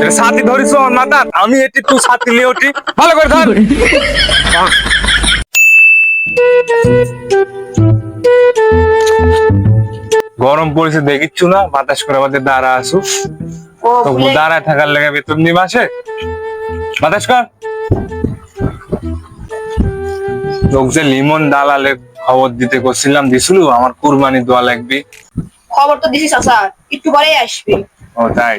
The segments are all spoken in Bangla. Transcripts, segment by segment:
এটা ছাতি ধরিস মাথা আমি এটি তুই ছাতি নিয়ে উঠি ভালো করে ধর। গরম পড়েছে দেখিচ্ছু না? বাতাস করে আমাদের দাঁড়া আসু দাঁড়ায় থাকার লেগে বেতন নি মাসে বাতাস কর। লোক যে লিমন দালালে খবর দিতে করছিলাম দিছিল? আমার কুরবানি দোয়া লাগবে। খবর তো দিছিস চাচা একটু পরেই আসবে। ও তাই?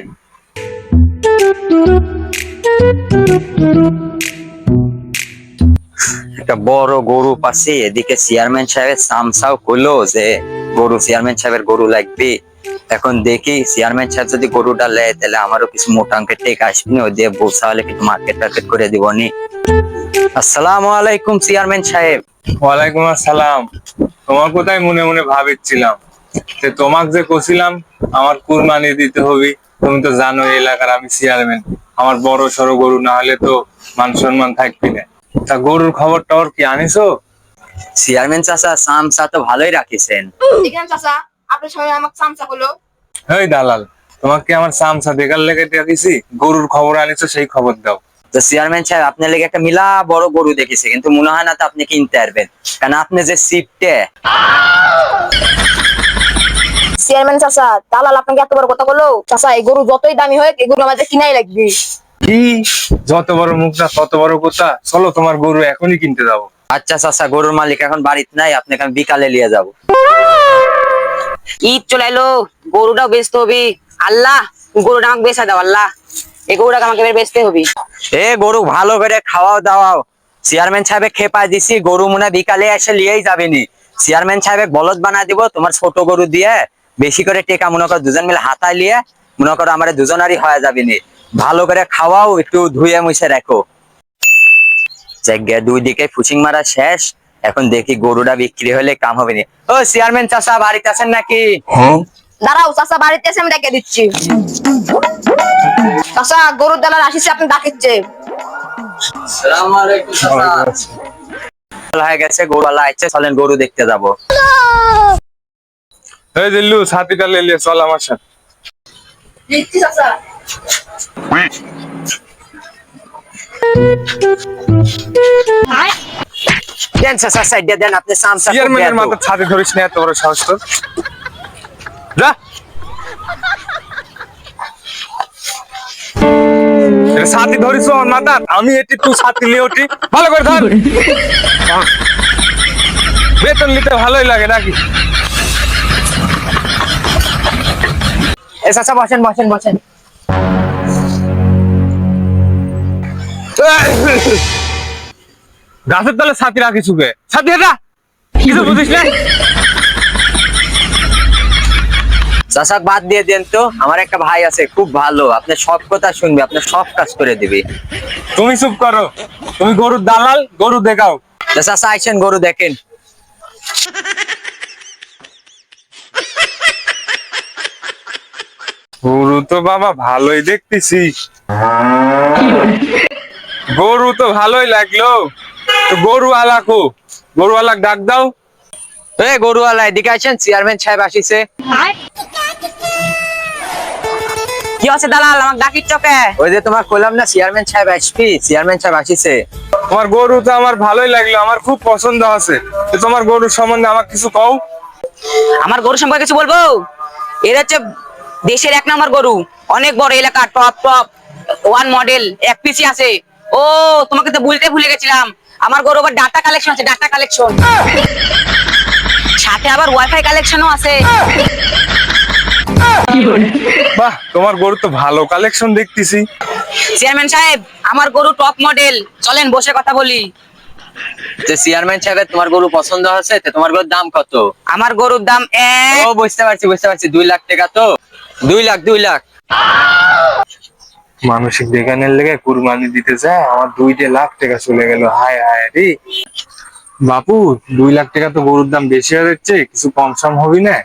একটা বড় গরু পাশে এদিকে চেয়ারম্যান সাহেবের সামসাও যে গরু চেয়ারম্যান সাহেবের গরু লাগবে। এখন দেখি চেয়ারম্যান সাহেব যদি গরুটা নেয় তাহলে আমারও কিছু মোটা অঙ্কের টেক আসবে। না ওই দিয়ে বলসা হলে কিছু মার্কেট টার্কেট করে দিব নি। আসসালামু আলাইকুম চেয়ারম্যান সাহেব। ওয়ালাইকুম আসসালাম। তোমার কোথায় মনে মনে ভাবিছিলাম যে তোমাক যে কছিলাম আমার কুরবানি দিতে হবে তুমি তো জানো এই এলাকার আমি চেয়ারম্যান আমার বড় সড়ো গরু না হলে তো মান সম্মান থাকবি না। তা গরুর খবর টবর কি আনিছো চেয়ারম্যান চাচা সামসা তো ভালোই রাখিছেন। দেখলাম চাচা আপনার সঙ্গে আমাকে চামচা হলো হেই দালাল তোমাকে আমার সামসা দেখার লেগে দেখেছি? গরুর খবর আনিছো সেই খবর দাও। তো চেয়ারম্যান সাহেব আপনার লেগে একটা মিলা বড় গরু দেখেছে কিন্তু মনে হয় না তো আপনি কিনতে পারবেন। কারণ আপনি যে সিটটে চেয়ারম্যান চাচা দালাল আপনাকে এত বড় কথা বলো চাচা এই গরু যতই দামি হোক এই গরু আমাদের কিনাই লাগবে। কি যত বড় মুখ না তত বড় কথা চলো তোমার গরু এখনই কিনতে যাব। আচ্ছা চাচা গরুর মালিক এখন বাড়িতে নাই আপনাকে আমি বিকালে নিয়ে যাব। ঈদ চলে এলো গরুটাও বেচতে হবে। আল্লাহ গরুটা আমাকে বেচা দাও আল্লাহ। এই গরুটাকে আমাকে এবার বেচতে হবে। এ গরু ভালো করে খাওয়াও দাওয়াও। চেয়ারম্যান সাহেব খেপা দিছি গরু মনে বিকালে এসে লিয়েই যাবেনি। চেয়ারম্যান সাহেব বলদ বানা দিব তোমার ছোট গরু দিয়ে বেশি করে টেকা মনে করো দুজন মিলে হাতায় লিয়ে মনে করো আমার দুজনারই হয়ে যাবেনি ভালো করে খাওয়াও একটু ধুয়ে মুছে রাখো। দুই দিকে ফুচিং মারা শেষ। এখন দেখি গরুটা বিক্রি হলে কাম হবে নি। ও চেয়ারম্যান চাচা বাড়িতে আছেন নাকি? দাঁড়াও চাচা বাড়িতে এসে আমি ডেকে দিচ্ছি। চাচা গরুর দালাল আসিছে আপনি ডাকিচ্ছে। হয়ে গেছে গরুওয়ালা আইছে চলেন গরু দেখতে যাব। এই দিল্লু ছাতিটা লেলিয়ে চল আমার সাথে। চাচা দেন চাচা সাইড দিয়ে দেন আপনি সামসা চেয়ারম্যানের মাথা ছাতি ধরিস না এত বড় সাহস তোর। যা। ছাতি ধরিস ওর মাথা আমি এটি তুই ছাতি নিয়ে উঠি। ভালো করে ধর। বেতন নিতে ভালোই লাগে নাকি? চাচা বসেন বসেন বসেন। গাছের তলে ছাতি রাখিস উকে ছাতি এটা? কিছু বুঝিস না? চাচাক বাদ দিয়ে দেন তো। আমার একটা ভাই আছে খুব ভালো। আপনি সব কথা শুনবে আপনি সব কাজ করে দিবে। তুমি চুপ করো। তুমি গরুর দালাল গরু দেখাও। চাচা আইসেন গরু দেখেন। গরু তো বাবা ভালোই দেখতেছি। গরু তো ভালোই লাগল। তো গরু আলাকো গরু আলাক ডাক দাও। এ গরুওয়ালা এদিকে আইসেন চেয়ারম্যান সাহেব আসিছে। কি আছে দালাল আমাকে ডাকির চকে ওই যে তোমার কইলাম না চেয়ারম্যান সাহেব আসবি চেয়ারম্যান সাহেব আসিছে। তোমার গরু তো আমার ভালোই লাগল আমার খুব পছন্দ আছে তোমার গরুর সম্বন্ধে আমাকে কিছু কও? আমার গরু সম্পর্কে কিছু বলব? এর হচ্ছে দেশের এক নম্বর গরু। অনেক বড় এলাকা টপ টপ ওয়ান মডেল এক পিসি আছে। ও তোমাকে তো বলতে ভুলে গেছিলাম। আমার গরু আবার ডাটা কালেকশন আছে ডাটা কালেকশন সাথে আবার ওয়াইফাই কালেকশনও আছে। বাহ তোমার গরু তো ভালো কালেকশন দেখতেছি। চেয়ারম্যান সাহেব আমার গরু টপ মডেল চলেন বসে কথা বলি। তো চেয়ারম্যান সাহেবের তোমার গরু পছন্দ হচ্ছে তো তোমার গরুর দাম কত? আমার গরুর দাম এক ও বুঝতে পারছি বুঝতে পারছি দুই লাখ টাকা তো। দুই লাখ দুই লাখ। মানসিক দেখানের লেগে কুরবানি দিতে যায় আমার দুইটা লাখ টাকা চলে গেল। হায় হায় রে। বাপু দুই লাখ টাকা তো গরুর দাম বেশি হয়ে যাচ্ছে কিছু কম সম হবি না?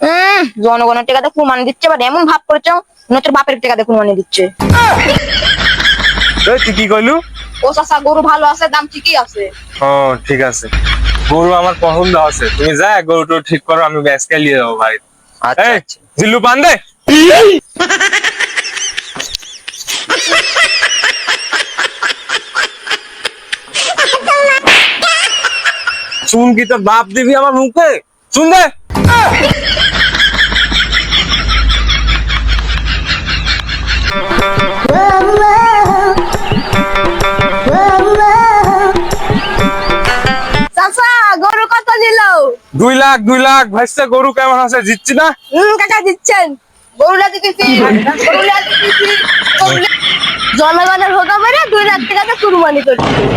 হম জনগণের টাকাতে কুরবানি দিচ্ছে বা এমন ভাব করেছ নতুন বাপের টাকাতে কুরবানি দিচ্ছে। এই তুই কি কইলু? ও চাচা গরু ভালো আছে দাম ঠিকই আছে। ও ঠিক আছে। গরু আমার পছন্দ আছে। তুমি যা গরুটা ঠিক করো আমি ব্যাসকে নিয়ে যাব ভাই আচ্ছা এই আচ্ছা। জিল্লু পান দে। চুন কি তোর বাপ দিবি আমার মুখে? চুন দে। গরু কত দিল দুই লাখ দুই লাখ ভাইসা গরু কেমন আছে? জিতছি না? কাকা দিচ্ছেন। গরুলা দিতেছি গরুলা দিতেছি জনগণের মেরে দুই রাত থেকে কুরবানি করছি।